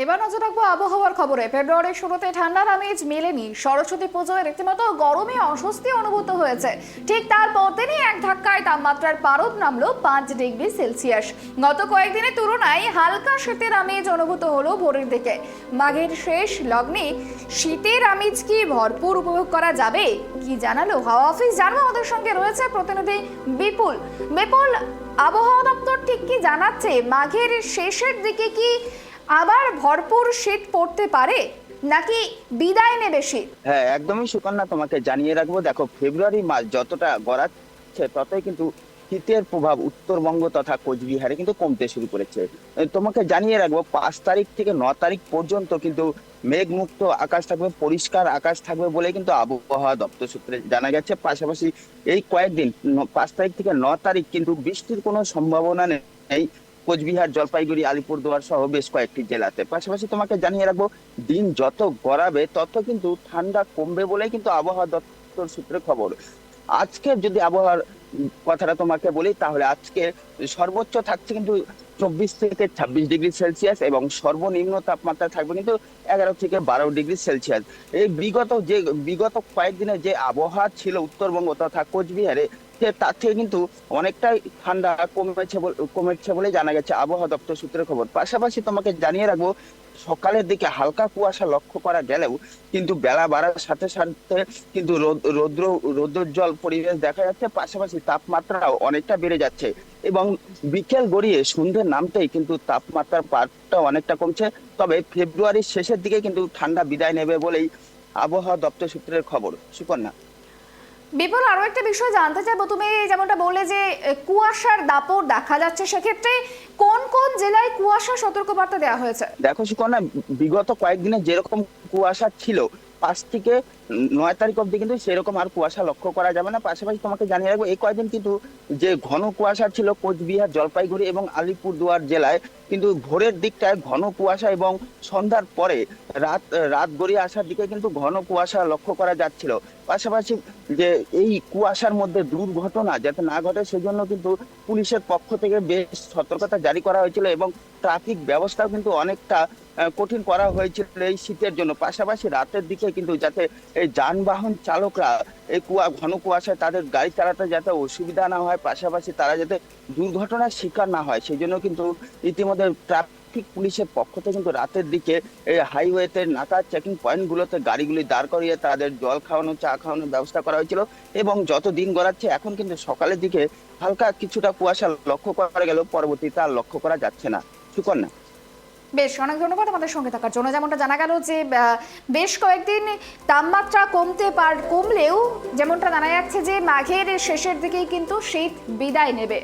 এবার নজর রাখব আবহাওয়ার খবরে। ফেব্রুয়ারির শুরুতে ঠান্ডার আমেজ মেলেনি। সরস্বতী পুজোয় রীতিমতো গরমে অস্বস্তি অনুভূত হয়েছে। ঠিক তার পরদিনই এক ধাক্কায় তাপমাত্রার পারদ নামলো পাঁচ ডিগ্রি সেলসিয়াস। গত কয়েকদিনের তুলনায় হালকা শীতের আমেজ অনুভূত হলো ভোরের দিকে। মাঘের শেষ লগ্নে শীতের আমেজ কি ভরপুর উপভোগ করা যাবে, কি জানালো হাওয়া অফিস? জানব আমাদের সঙ্গে রয়েছে প্রতিনিধি বিপুল। বিপুল, আবহাওয়া দপ্তর ঠিক কি জানাচ্ছে? মাঘের শেষের দিকে কি আবার ভরপুর শীত পড়তে পারে? নাকি বিদায় নেবে শীত? হ্যাঁ একদমই সুকন্যা, তোমাকে জানিয়ে রাখব, দেখো ফেব্রুয়ারি মাস যতটা গড়াচ্ছে, ততই কিন্তু শীতের প্রভাব উত্তরবঙ্গ তথা কোচবিহারে কিন্তু কমতে শুরু করেছে। তোমাকে জানিয়ে রাখব, পাঁচ তারিখ থেকে ন তারিখ পর্যন্ত কিন্তু মেঘমুক্ত আকাশ থাকবে, পরিষ্কার আকাশ থাকবে বলে কিন্তু আবহাওয়া দপ্তর সূত্রে জানা গেছে। পাশাপাশি এই কয়েকদিন পাঁচ তারিখ থেকে ন তারিখ কিন্তু বৃষ্টির কোনো সম্ভাবনা নেই। কোচবিহার, জলপাইগুড়ি, আলিপুরদুয়ার সহ বেশ কয়েকটি জেলাতে। পাশাপাশি তোমাকে জানিয়ে রাখব, দিন যত গড়াবে, তত কিন্তু ঠান্ডা কমবে বলেই কিন্তু আবহাওয়া দপ্তর সূত্রে খবর। আজকে যদি আবহাওয়ার কথাটা তোমাকে বলি, তাহলে আজকে সর্বোচ্চ থাকছে কিন্তু চব্বিশ থেকে ছাব্বিশ ডিগ্রি সেলসিয়াস এবং সর্বনিম্ন তাপমাত্রা থাকবে কিন্তু এগারো থেকে বারো ডিগ্রি সেলসিয়াস। এই বিগত যে, বিগত কয়েকদিনে যে আবহাওয়া ছিল উত্তরবঙ্গ তথা কোচবিহারে তার থেকে কিন্তু অনেকটাই ঠান্ডা কমেছে কমেছে বলে জানা গেছে। আবহাওয়া দপ্তর সূত্রে খবর। পাশাপাশি তোমাকে জানিয়ে রাখব, সকালের দিকে হালকা কুয়াশা লক্ষ্য করা গেলেও কিন্তু বেলা বাড়ার সাথে সাথে কিন্তু রোদ- রৌদ্র, রৌদ্রোজ্জ্বল পরিবেশ দেখা যাচ্ছে। পাশাপাশি তাপমাত্রাও অনেকটা বেড়ে যাচ্ছে এবং বিকেল গড়িয়ে সন্ধ্যে নামতেই কিন্তু তাপমাত্রার পারটা অনেকটা কমছে। তবে ফেব্রুয়ারির শেষের দিকে কিন্তু ঠান্ডা বিদায় নেবে বলেই আবহাওয়া দপ্তর সূত্রের খবর। সুকন্যা বিপুল আরও একটা বিষয় জানতে চাইব। তুমি যেমনটা বললে যে কুয়াশার দাপট দেখা যাচ্ছে, সেক্ষেত্রে কোন কোন জেলায় কুয়াশা সতর্কবার্তা দেওয়া হয়েছে? দেখো সুকন্যা, বিগত কয়েকদিনে যেরকম কুয়াশা ছিল পাঁচ থেকে নয় তারিখ অব্দি কিন্তু সেরকম আর কুয়াশা লক্ষ্য করা যাবে না। পাশাপাশি তোমাকে জানিয়ে রাখব, এই কয়েকদিন কিন্তু যে ঘন কুয়াশা ছিল কোচবিহার, জলপাইগুড়ি এবং আলিপুরদুয়ার জেলায়, কিন্তু ভোরের দিকটায় ঘন কুয়াশা এবং সন্ধ্যার পরে রাত রাত গড়িয়ে আসার দিকে কিন্তু ঘন কুয়াশা লক্ষ্য করা যাচ্ছিল। পাশাপাশি যে এই কুয়াশার মধ্যে দুর্ঘটনা যাতে না ঘটে, সেজন্য কিন্তু পুলিশের পক্ষ থেকে বেশ সতর্কতা জারি করা হয়েছিল এবং ট্রাফিক ব্যবস্থাও কিন্তু অনেকটা কঠিন করা হয়েছিল এই শীতের জন্য। পাশাপাশি রাতের দিকে কিন্তু যাতে এই যানবাহন চালকরা, এই কুয়া, ঘন কুয়াশায় তাদের গাড়ি চালাতে যাতে অসুবিধা না হয়, পাশাপাশি তারা যাতে দুর্ঘটনার শিকার না হয় সেই জন্য কিন্তু ইতিমধ্যে ট্রাফিক পুলিশের পক্ষ থেকে কিন্তু রাতের দিকে এই হাইওয়েতে নাকা চেকিং পয়েন্টগুলোতে গাড়িগুলি দাঁড় করিয়ে তাদের জল খাওয়ানো, চা খাওয়ানোর ব্যবস্থা করা হয়েছিল এবং যত দিন গড়াচ্ছে, এখন কিন্তু সকালের দিকে হালকা কিছুটা কুয়াশা লক্ষ্য করা গেল পরবর্তীতে আর লক্ষ্য করা যাচ্ছে না। সুকন্যা। বেশ, অনেক ধন্যবাদ আমাদের সঙ্গে থাকার জন্য। যেমনটা জানা গেল যে বেশ কয়েকদিন তাপমাত্রা কমতে পার, কমলেও যেমনটা জানা যাচ্ছে যে, মাঘের শেষের দিকেই কিন্তু শীত বিদায় নেবে।